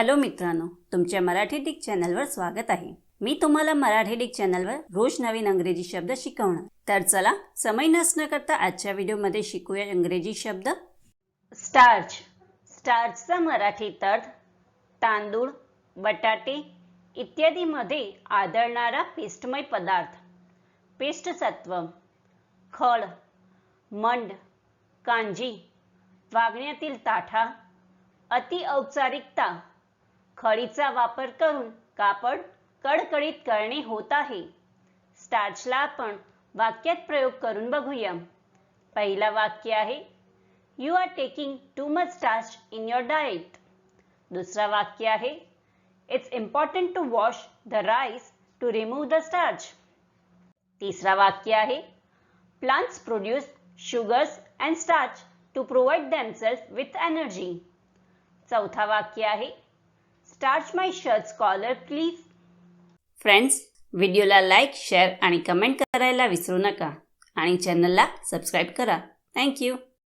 Hello मित्रांनो तुमच्या Marathi Dick चॅनलवर स्वागत आहे. मी तुम्हाला मराठी डिक चॅनलवर रोज नवीन अंग्रेजी शब्द शिकवणार. तर चला समय नसणं करता आजच्या व्हिडिओमध्ये शिकूया इंग्रजी शब्द. स्टार्च. स्टार्चचा मराठीत अर्थ तांदूळ बटाटे इत्यादीमध्ये आदळणारा पेस्टमय पदार्थ. पिष्टसत्व खळ मंड कांजी वागण्यातील ताठा अति औपचारिकता खडीचा वापर करून कापड कडकडीत करणे होत आहे. स्टार्चला आपण वाक्यात प्रयोग करून बघूया. पहिला वाक्य आहे you are taking too much starch in your diet दुसरा वाक्य आहे it's important to wash the rice to remove the starch तिसरा वाक्य आहे plants produce sugars and starch to provide themselves with energy चौथा वाक्य आहे starch my shirt collar please friends व्हिडिओला लाईक शेअर आणि कमेंट करायला विसरू नका. आणि चॅनलला सबस्क्राईब करा. थँक्यू